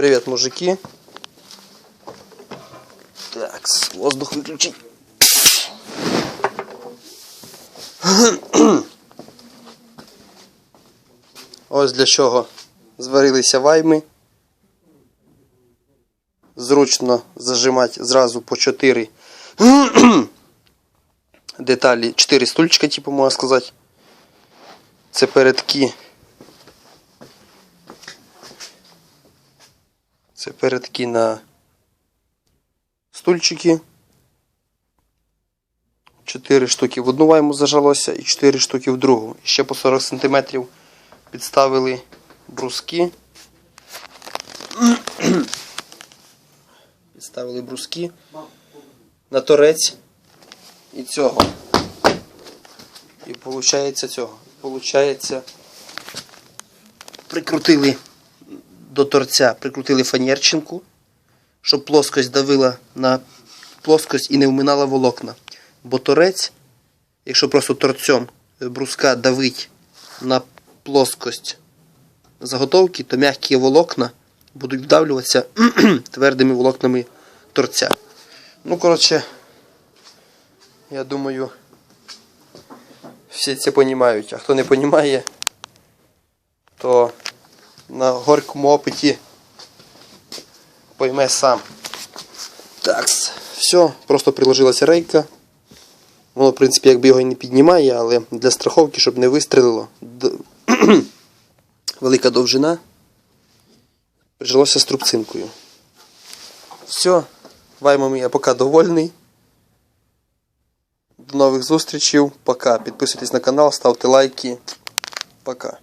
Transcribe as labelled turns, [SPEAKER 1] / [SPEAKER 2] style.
[SPEAKER 1] Привет, мужики. Так, воздух выключить. Ось для чого зварилися вайми. Зручно зажимати зразу по 4 деталі, 4 стульчика, типу можна сказати. Це передки. Це передки на стульчики. 4 штуки в одну вайму зажалося і 4 штуки в другу. Ще по 40 см підставили бруски. Підставили бруски на торець і цього. І виходить цього. Получається, прикрутили до торця, прикрутили фанерчинку, щоб плоскость давила на плоскость і не вминала волокна. Бо торець, якщо просто торцем бруска давить на плоскость заготовки, то м'які волокна будуть вдавлюватися твердими волокнами торця. Ну, коротше, я думаю, всі це розуміють. А хто не розуміє, то на горькому опиті пойме сам. Так, все, просто приложилася рейка. Воно, в принципі, якби його і не піднімає, але для страховки, щоб не вистрелило. д- Велика довжина. Прижилося струбцинкою. Все, ваймами я поки довольний. До нових зустрічей. Пока. Підписуйтесь на канал, ставте лайки. Пока.